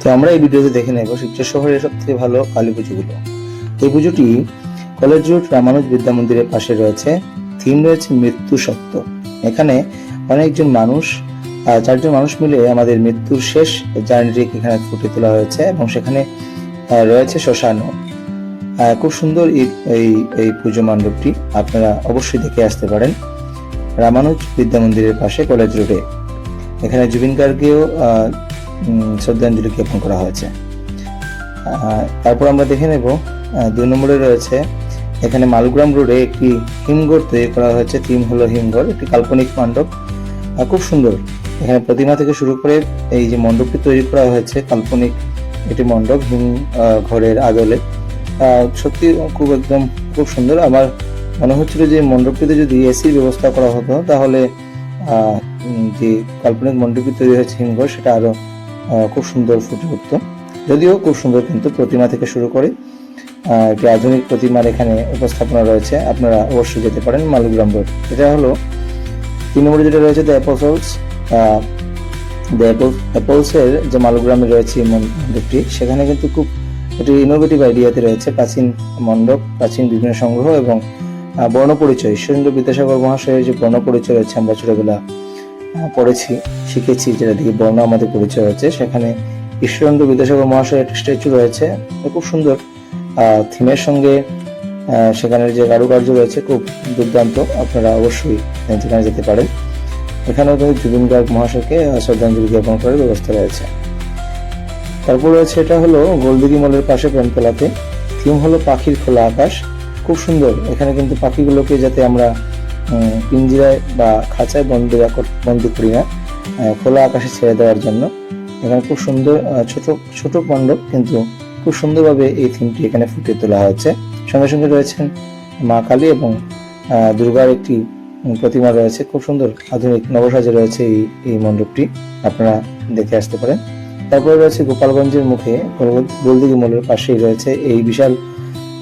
তো আমরা এই ভিডিওতে দেখে নেব শিবচর শহরের সব থেকে ভালো কালী পুজোগুলো। এই পুজোটি কলেজ রোড রামানুজ বিদ্যা মন্দিরের পাশে রয়েছে। থিম রয়েছে মৃত্যু সত্য। এখানে অনেকজন মানুষ চারজন মানুষ মিলে আমাদের মৃত্যুর শেষ জার্নিটি এখানে ফুটে তোলা হয়েছে এবং সেখানে রয়েছে শ্মশানও। খুব সুন্দর এই এই পুজো মণ্ডপটি আপনারা অবশ্যই দেখে আসতে পারেন। রামানুজ বিদ্যা মন্দিরের পাশে কলেজ রোডে। এখানে জুবিন গার্গেও শ্রদ্ধাঞ্জলি জ্ঞাপন করা হয়েছে। তারপর আমরা দেখে নেব দুই নম্বরে রয়েছে এখানে মালগ্রাম রোডে একটি হিমঘর তৈরি করা হয়েছে থিম হলো হিমঘর একটি কাল্পনিক মণ্ডপ। খুব সুন্দর। এখানে প্রতিমা থেকে শুরু করে এই যে মণ্ডপটি তৈরি করা হয়েছে কাল্পনিক একটি মণ্ডপ হিম ঘরের আদলে। সত্যি খুব একদম খুব সুন্দর। আমার মনে হচ্ছিল যে মণ্ডপটিতে যদি এসির ব্যবস্থা করা হতো তাহলে যে কাল্পনিক মণ্ডপটি তৈরি হয়েছে হিমঘর সেটা আরও আহ, খুব সুন্দর ফুটে উঠতো। যদিও খুব সুন্দর কিন্তু প্রতিমা থেকে শুরু করে একটি আধুনিক প্রতিমার এখানে উপস্থাপনা রয়েছে। আপনারা অবশ্যই যেতে পারেন মালুগ্রাম রোড। এটা হলো তিন নম্বরে যেটা রয়েছে দ্য অ্যাপোসলস দ্য অ্যাপলসের যে মালুগ্রামে রয়েছে মণ্ডপটি সেখানে কিন্তু খুব একটি ইনোভেটিভ আইডিয়াতে রয়েছে। প্রাচীন মণ্ডপ প্রাচীন বিভিন্ন সংগ্রহ এবং আহ, বর্ণ পরিচয় ঈশ্বরেন্দ্র বিদ্যাসাগর মহাশয়ের যে বর্ণ পরিচয় রয়েছে আমরা ছোটবেলা পড়েছি, শিখেছি, যেটা দিয়ে বর্ণ আমাদের পরিচয় হচ্ছে। সেখানে ঈশ্বরেন্দ্র বিদ্যাসাগর মহাশয়ের একটা স্ট্যাচু রয়েছে খুব সুন্দর। থিমের সঙ্গে সেখানের যে কারুকার্য রয়েছে, খুব দুর্দান্ত। আপনারা অবশ্যই সেখানে যেতে পারেন। এখানেও কিন্তু জুবিন গার্গ মহাশয়কে শ্রদ্ধাঞ্জলি জ্ঞাপন করার ব্যবস্থা রয়েছে। তারপর রয়েছে, এটা হলো গোলদিঘি মলের পাশে প্রেমতলাতে। থিম হলো পাখির খোলা আকাশ। খুব সুন্দর। এখানে কিন্তু পাখিগুলোকে যাতে আমরা পিঞ্জিরায় বা খাঁচায় বন্দি বন্দি করি না। খোলা আকাশে ছেড়ে দেওয়ার জন্য। এখানে খুব সুন্দর ছোট ছোট মণ্ডপ কিন্তু খুব সুন্দরভাবে এই থিমটি এখানে ফুটিয়ে তোলা হয়েছে। সঙ্গে সঙ্গে রয়েছেন মা কালী এবং দুর্গার একটি প্রতিমা রয়েছে। খুব সুন্দর আধুনিক নবসাজে রয়েছে এই এই মণ্ডপটি। আপনারা দেখে আসতে পারেন। তারপরে রয়েছে গোপালগঞ্জের মুখে গোল- গোলদিঘি মলের পাশেই রয়েছে এই বিশাল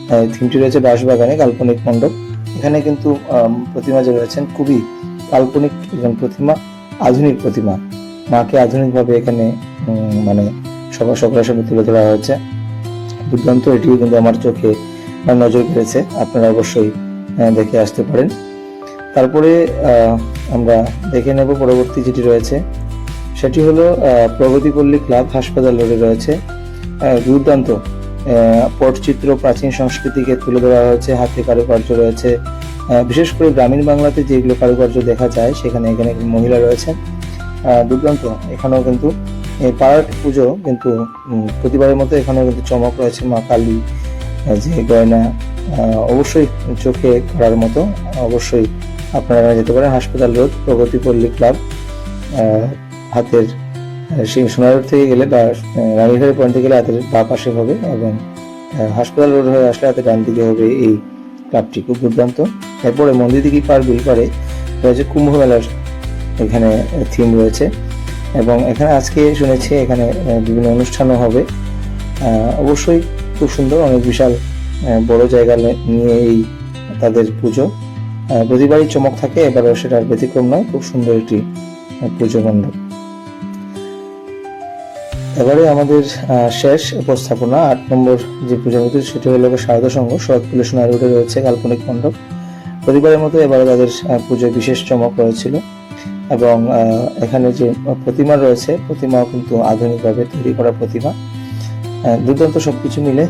থিমটি রয়েছে বাঁশবাগানে কাল্পনিক মণ্ডপ। এখানে কিন্তু প্রতিমা যে রয়েছেন খুবই কাল্পনিক একজন প্রতিমা, আধুনিক প্রতিমা। মাকে আধুনিকভাবে এখানে মানে সবার সকলের সামনে তুলে ধরা হয়েছে। দুর্দান্ত, এটিও কিন্তু আমার চোখে নজর কেড়েছে। আপনারা অবশ্যই দেখে আসতে পারেন। তারপরে আমরা দেখে নেব পরবর্তী যেটি রয়েছে। সেটি হলো প্রগতিপল্লী ক্লাব হাসপাতাল রোডে রয়েছে। দুর্দান্ত। পটচিত্র প্রাচীন সংস্কৃতিকে তুলে ধরা হয়েছে হাতে কারুকার্য রয়েছে। বিশেষ করে গ্রামীণ বাংলাতে যেগুলো কারুকার্য দেখা যায় সেখানে এখানে মহিলা রয়েছেন। আহ, দুর্দান্ত এখানেও কিন্তু এই পাড়ার পুজো কিন্তু প্রতিবারের মতো এখানেও কিন্তু চমক রয়েছে মা কালী যে গয়না অবশ্যই চোখে করার মতো অবশ্যই আপনারা যেতে পারেন হাসপাতাল রোড প্রগতিপল্লী ক্লাব হাতের আহ, সেই রোড থেকে গেলে বা রানীঘাটের পয়েন্টে গেলে হাতের বা পাশে হবে এবং হাসপাতাল রোড হয়ে আসলে হাতের ডান দিকে হবে এই ক্লাবটি খুব দুর্দান্ত। এরপরে মন্দির দিকে পার বিল পারে রয়েছে কুম্ভ মেলার এখানে থিম রয়েছে এবং এখানে আজকে শুনেছি এখানে বিভিন্ন অনুষ্ঠানও হবে। অবশ্যই খুব সুন্দর অনেক বিশাল বড় জায়গা নিয়ে এই তাদের পুজো। প্রতিবারই চমক থাকে এবারও সেটার ব্যতিক্রম নয় খুব সুন্দর একটি পুজো মণ্ডপ। এবারে আমাদের শেষ উপস্থাপনা আট নম্বর যে পুজো সেটি হলো শারদা সংঘ শরৎপুলে সোনার রোডে রয়েছে কাল্পনিক মণ্ডপ। প্রতিবারের মতো এবারে তাদের পুজোয় বিশেষ চমক রয়েছিল। এবং এখানে যে প্রতিমা রয়েছে, প্রতিমাও কিন্তু আধুনিকভাবে তৈরি করা প্রতিমা। দুর্দান্ত সবকিছু মিলে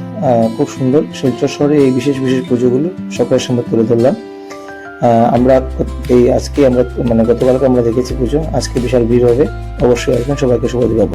খুব সুন্দর শিলচর শহরে এই বিশেষ বিশেষ পুজোগুলো সকলের সামনে তুলে ধরলাম। আমরা এই আজকে আমরা মানে গতকালকে আমরা দেখেছি পুজো, আজকে বিশাল ভিড় হবে। অবশ্যই আসবেন, সবাইকে শুভ